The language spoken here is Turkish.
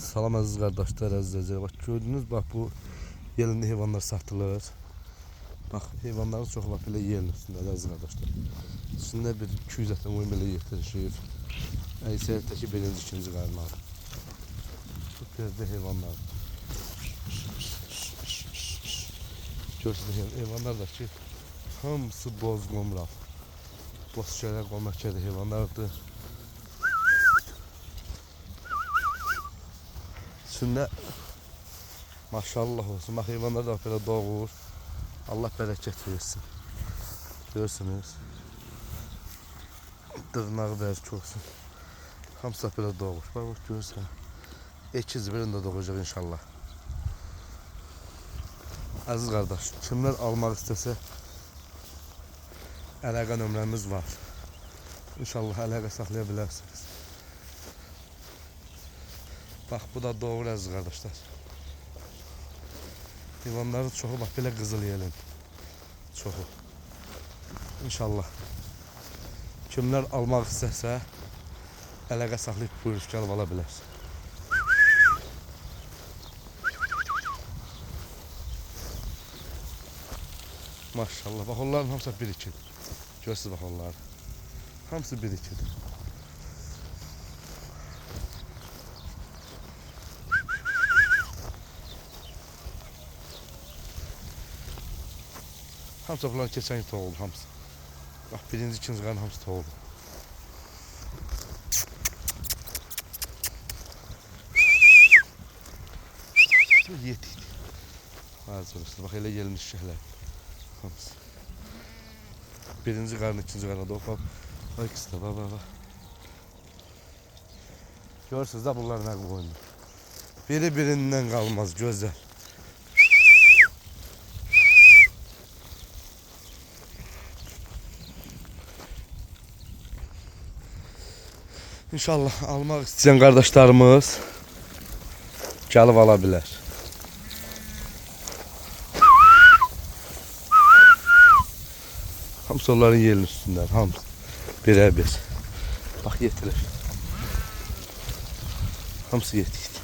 Salam əziz qardaşlar, əzizlər. Bax gördünüz, bax bu yerində heyvanlar satılır. Bax heyvanların çox lap elə yerin üstündə əziz qardaşlar. İçində bir 200 ətən uyum elə yetişir. Əysərdəki birinci, ikinci qarnar. Bu gözdə heyvanlar. Görsünüz heyvanlar da ki hamısı boz qomraq. Boz şeylər qomraqçədə heyvanlardır. İçində maşallah olsun. Bax heyvanlar da belə doğur. Allah bərəkət versin. Görürsünüz. Dırnağı bərk olsun. Hamısı da belə doğur. Bax bax görürsən. İkiz birində doğacaq inşallah. Əziz qardaş, kimlər almaq istəsə əlaqə nömrəmiz var. İnşallah əlaqə saxlaya bilərsiniz. Bax bu da doğru əziz qardaşlar. Heyvanların çoxu bax belə qızıl yelin. Çoxu. İnşallah. Kimlər almaq istəsə əlaqə saxlayıb buyurub gəlib ala. Maşallah. Bax onların hamısı bir ikidir. Görürsünüz bax onları. Hamısı bir ikidir. Hamısı bunlar keçən il hamısı. Bax birinci, ikinci qarın hamısı doğuldu. Bu yetiydi. Az olsun. Bax elə gelmiş şeylər. Hamısı. Birinci qarın, ikinci qarın doğub. İkisi də, bax, bax, bax. Görürsünüz də bunlar nə qoyunlar. Biri birindən qalmaz, gözəl. İnşallah almaq istəyən qardaşlarımız gəlib ala bilər. Hamısı onların yerinin üstündən, hamısı. Birə bir. Bax yetirir. Hamısı yetiydi.